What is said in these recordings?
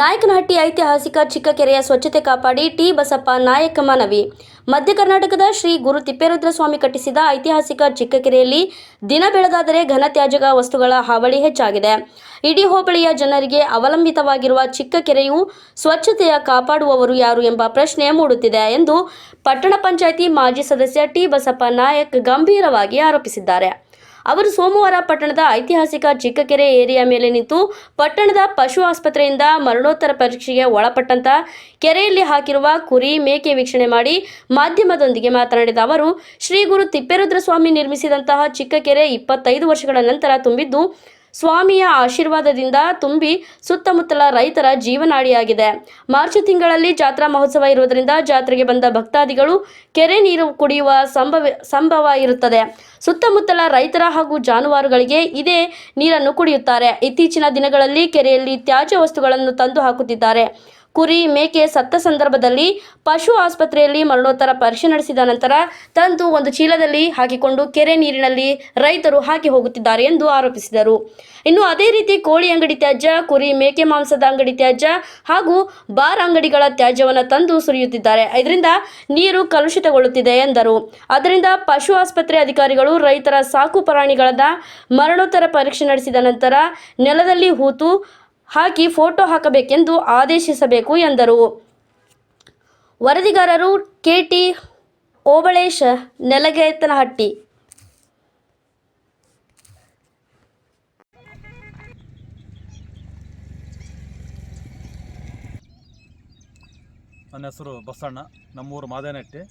ನಾಯಕನಹಟ್ಟಿ ಐತಿಹಾಸಿಕ ಚಿಕ್ಕಕೆರೆಯ ಸ್ವಚ್ಛತೆ ಕಾಪಾಡಿ ಟಿ ಬಸಪ್ಪ ನಾಯಕ ಮನವಿ ಮಧ್ಯ ಕರ್ನಾಟಕದ ಶ್ರೀ ಗುರು ತಿಪ್ಪೇರುದ್ರ ಸ್ವಾಮಿ ಕಟ್ಟಿಸಿದ ಐತಿಹಾಸಿಕ ಚಿಕ್ಕಕೆರೆಯಲ್ಲಿ ದಿನ ಬೆಳಗಾದರೆ ಘನ ತ್ಯಾಜ್ಯ ವಸ್ತುಗಳ ಹಾವಳಿ ಹೆಚ್ಚಾಗಿದೆ. ಇಡೀ ಹೋಬಳಿಯ ಜನರಿಗೆ ಅವಲಂಬಿತವಾಗಿರುವ ಚಿಕ್ಕಕೆರೆಯು ಸ್ವಚ್ಛತೆಯ ಕಾಪಾಡುವವರು ಯಾರು ಎಂಬ ಪ್ರಶ್ನೆ ಮೂಡುತ್ತಿದೆ ಎಂದು ಪಟ್ಟಣ ಪಂಚಾಯಿತಿ ಮಾಜಿ ಸದಸ್ಯ ಟಿ ಬಸಪ್ಪ ನಾಯಕ್ ಗಂಭೀರವಾಗಿ ಆರೋಪಿಸಿದ್ದಾರೆ. ಅವರು ಸೋಮವಾರ ಪಟ್ಟಣದ ಐತಿಹಾಸಿಕ ಚಿಕ್ಕಕೆರೆ ಏರಿಯಾ ಮೇಲೆ ನಿಂತು ಪಟ್ಟಣದ ಪಶು ಆಸ್ಪತ್ರೆಯಿಂದ ಮರಣೋತ್ತರ ಪರೀಕ್ಷೆಗೆ ಒಳಪಟ್ಟಂತ ಕೆರೆಯಲ್ಲಿ ಹಾಕಿರುವ ಕುರಿ ಮೇಕೆ ವೀಕ್ಷಣೆ ಮಾಡಿ ಮಾಧ್ಯಮದೊಂದಿಗೆ ಮಾತನಾಡಿದ ಅವರು, ಶ್ರೀ ಗುರು ತಿಪ್ಪೇರುದ್ರ ಸ್ವಾಮಿ ನಿರ್ಮಿಸಿದಂತಹ ಚಿಕ್ಕಕೆರೆ ಇಪ್ಪತ್ತೈದು ವರ್ಷಗಳ ನಂತರ ತುಂಬಿದ್ದು ಸ್ವಾಮಿಯ ಆಶೀರ್ವಾದದಿಂದ ತುಂಬಿ ಸುತ್ತಮುತ್ತಲ ರೈತರ ಜೀವನಾಡಿಯಾಗಿದೆ. ಮಾರ್ಚ್ ತಿಂಗಳಲ್ಲಿ ಜಾತ್ರಾ ಮಹೋತ್ಸವ ಇರುವುದರಿಂದ ಜಾತ್ರೆಗೆ ಬಂದ ಭಕ್ತಾದಿಗಳು ಕೆರೆ ನೀರು ಕುಡಿಯುವ ಸಂಭವ ಸಂಭವ ಇರುತ್ತದೆ ಸುತ್ತಮುತ್ತಲ ರೈತರ ಹಾಗೂ ಜಾನುವಾರುಗಳಿಗೆ ಇದೇ ನೀರನ್ನು ಕುಡಿಯುತ್ತಾರೆ. ಇತ್ತೀಚಿನ ದಿನಗಳಲ್ಲಿ ಕೆರೆಯಲ್ಲಿ ತ್ಯಾಜ್ಯ ವಸ್ತುಗಳನ್ನು ತಂದು ಹಾಕುತ್ತಿದ್ದಾರೆ. ಕುರಿ ಮೇಕೆ ಸತ್ತ ಸಂದರ್ಭದಲ್ಲಿ ಪಶು ಆಸ್ಪತ್ರೆಯಲ್ಲಿ ಮರಣೋತ್ತರ ಪರೀಕ್ಷೆ ನಡೆಸಿದ ನಂತರ ತಂದು ಒಂದು ಚೀಲದಲ್ಲಿ ಹಾಕಿಕೊಂಡು ಕೆರೆ ನೀರಿನಲ್ಲಿ ರೈತರು ಹಾಕಿ ಹೋಗುತ್ತಿದ್ದಾರೆ ಎಂದು ಆರೋಪಿಸಿದರು. ಇನ್ನು ಅದೇ ರೀತಿ ಕೋಳಿ ಅಂಗಡಿ ತ್ಯಾಜ್ಯ, ಕುರಿ ಮೇಕೆ ಮಾಂಸದ ಅಂಗಡಿ ತ್ಯಾಜ್ಯ ಹಾಗೂ ಬಾರ್ ಅಂಗಡಿಗಳ ತ್ಯಾಜ್ಯವನ್ನು ತಂದು ಸುರಿಯುತ್ತಿದ್ದಾರೆ. ಇದರಿಂದ ನೀರು ಕಲುಷಿತಗೊಳ್ಳುತ್ತಿದೆ ಎಂದರು. ಅದರಿಂದ ಪಶು ಆಸ್ಪತ್ರೆ ಅಧಿಕಾರಿಗಳು ರೈತರ ಸಾಕು ಪ್ರಾಣಿಗಳನ್ನ ಮರಣೋತ್ತರ ಪರೀಕ್ಷೆ ನಡೆಸಿದ ನಂತರ ನೆಲದಲ್ಲಿ ಹೂತು ಹಾಕಿ ಫೋಟೋ ಹಾಕಬೇಕೆಂದು ಆದೇಶಿಸಬೇಕು ಎಂದರು. ವರದಿಗಾರರು ಕೆಟಿ ಓಬಳೇಶ್, ನೆಲಗೇತನಹಟ್ಟಿ. ನನ್ನ ಹೆಸರು ಬಸಣ್ಣ, ನಮ್ಮೂರು ಮಾದೇನಟ್ಟಿ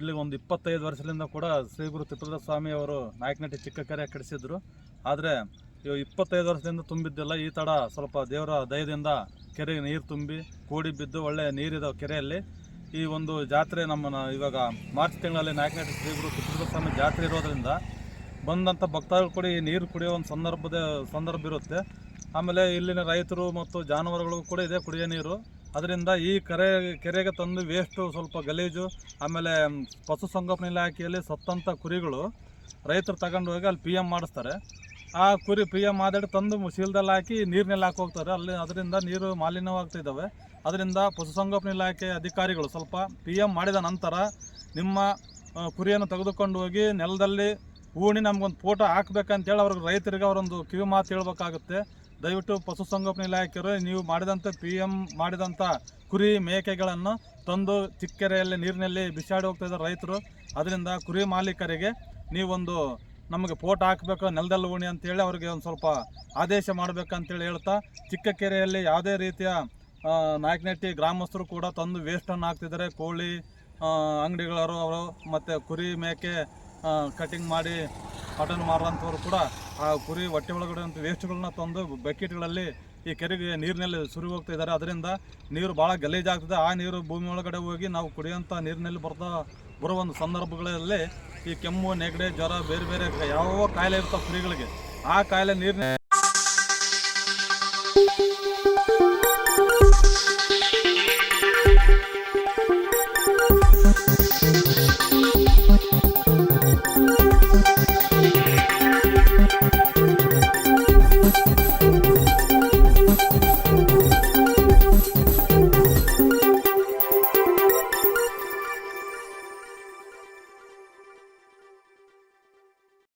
ಇಲ್ಲಿ ಒಂದು ಇಪ್ಪತ್ತೈದು ವರ್ಷದಿಂದ ಕೂಡ ಶ್ರೀ ಗುರು ತಿಪ್ಪದ ಸ್ವಾಮಿ ಅವರು ನಾಯಕನಟ್ಟಿ ಚಿಕ್ಕ ಕೆರೆ ಕಟ್ಟಿಸಿದ್ರು. ಆದರೆ ಇಪ್ಪತ್ತೈದು ವರ್ಷದಿಂದ ತುಂಬಿದ್ದಿಲ್ಲ ಈ ತಡ ಸ್ವಲ್ಪ ದೇವರ ದಯದಿಂದ ಕೆರೆಗೆ ನೀರು ತುಂಬಿ ಕೂಡಿ ಬಿದ್ದು ಒಳ್ಳೆ ನೀರಿದೆ ಕೆರೆಯಲ್ಲಿ. ಈ ಒಂದು ಜಾತ್ರೆ ನಮ್ಮನ್ನು ಇವಾಗ ಮಾರ್ಚ್ ತಿಂಗಳಲ್ಲಿ ನಾಯಕನಟ್ಟಿ ಶ್ರೀ ಗುರು ತಿಪ್ಪೇಶ್ವರ ಸ್ವಾಮಿ ಜಾತ್ರೆ ಇರೋದರಿಂದ ಬಂದಂಥ ಭಕ್ತಾದಿಗಳು ಕೂಡ ಈ ನೀರು ಕುಡಿಯೋ ಒಂದು ಸಂದರ್ಭದ, ಸಂದರ್ಭ ಇರುತ್ತೆ. ಆಮೇಲೆ ಇಲ್ಲಿನ ರೈತರು ಮತ್ತು ಜಾನುವಾರುಗಳಿಗೂ ಕೂಡ ಇದೆ ಕುಡಿಯೋ ನೀರು. ಅದರಿಂದ ಈ ಕೆರೆ, ಕೆರೆಗೆ ತಂದು ವೇಸ್ಟು ಸ್ವಲ್ಪ ಗಲೀಜು, ಆಮೇಲೆ ಪಶುಸಂಗೋಪನೆ ಇಲಾಖೆಯಲ್ಲಿ ಸತ್ತಂಥ ಕುರಿಗಳು ರೈತರು ತಗೊಂಡು ಹೋಗಿ ಅಲ್ಲಿ ಪಿ ಎಂ ಮಾಡಿಸ್ತಾರೆ. ಆ ಕುರಿ ಪಿ ಎಂ ಮಾದಡಿ ತಂದು ಮುಸೀಲ್ದಲ್ಲಿ ಹಾಕಿ ನೀರಿನಲ್ಲಿ ಹಾಕಿ ಹೋಗ್ತಾರೆ. ಅಲ್ಲಿ ಅದರಿಂದ ನೀರು ಮಾಲಿನ್ಯವಾಗ್ತಿದ್ದಾವೆ. ಅದರಿಂದ ಪಶುಸಂಗೋಪನೆ ಇಲಾಖೆ ಅಧಿಕಾರಿಗಳು ಸ್ವಲ್ಪ ಪಿ ಎಂ ಮಾಡಿದ ನಂತರ ನಿಮ್ಮ ಕುರಿಯನ್ನು ತೆಗೆದುಕೊಂಡು ಹೋಗಿ ನೆಲದಲ್ಲಿ ಹೂಣಿ ನಮಗೊಂದು ಫೋಟೋ ಹಾಕ್ಬೇಕಂತೇಳಿ ಅವ್ರಿಗೆ ರೈತರಿಗೆ ಅವರೊಂದು ಕಿವಿ ಮಾತು ಹೇಳ್ಬೇಕಾಗುತ್ತೆ. ದಯವಿಟ್ಟು ಪಶುಸಂಗೋಪನೆ ಇಲಾಖೆಯವರು, ನೀವು ಮಾಡಿದಂಥ ಪಿ ಎಂ ಮಾಡಿದಂಥ ಕುರಿ ಮೇಕೆಗಳನ್ನು ತಂದು ಚಿಕ್ಕೆರೆಯಲ್ಲಿ ನೀರಿನಲ್ಲಿ ಬಿಸಾಡಿ ಹೋಗ್ತಾ ರೈತರು. ಅದರಿಂದ ಕುರಿ ಮಾಲೀಕರಿಗೆ ನೀವೊಂದು ನಮಗೆ ಪೋಟ್ ಹಾಕಬೇಕು, ನೆಲದಲ್ಲಿ ಓಣಿ ಅಂತೇಳಿ ಅವ್ರಿಗೆ ಒಂದು ಸ್ವಲ್ಪ ಆದೇಶ ಮಾಡಬೇಕಂತೇಳಿ ಹೇಳ್ತಾ ಚಿಕ್ಕ ಕೆರೆಯಲ್ಲಿ ಯಾವುದೇ ರೀತಿಯ ನಾಯಕನಟ್ಟಿ ಗ್ರಾಮಸ್ಥರು ಕೂಡ ತಂದು ವೇಸ್ಟನ್ನು ಹಾಕ್ತಿದ್ದಾರೆ. ಕೋಳಿ ಅಂಗಡಿಗಳವರು, ಅವರು ಮತ್ತು ಕುರಿ ಮೇಕೆ ಕಟಿಂಗ್ ಮಾಡಿ ಮಟನ್ ಮಾರುವಂಥವ್ರು ಕೂಡ ಆ ಕುರಿ ಹೊಟ್ಟೆ ಒಳಗಡೆ ಅಂತ ವೇಸ್ಟ್ಗಳನ್ನ ತಂದು ಬಕೆಟ್ಗಳಲ್ಲಿ ಈ ಕೆರೆಗೆ ನೀರಿನಲ್ಲಿ ಸುರಿ ಹೋಗ್ತಾ ಇದ್ದಾರೆ. ಅದರಿಂದ ನೀರು ಭಾಳ ಗಲೀಜಾಗ್ತದೆ. ಆ ನೀರು ಭೂಮಿ ಒಳಗಡೆ ಹೋಗಿ ನಾವು ಕುಡಿಯೋಂಥ ನೀರಿನಲ್ಲಿ ಬರ್ತಾ ಬರುವ ಒಂದು ಸಂದರ್ಭಗಳಲ್ಲಿ ಈ ಕೆಮ್ಮು ನೆಗಡಿ ಜ್ವರ ಬೇರೆ ಬೇರೆ ಯಾವ ಕಾಯಿಲೆ ಇರ್ತಾವೆ ಕುರಿಗಳಿಗೆ ಆ ಕಾಯಿಲೆ ನೀರಿನ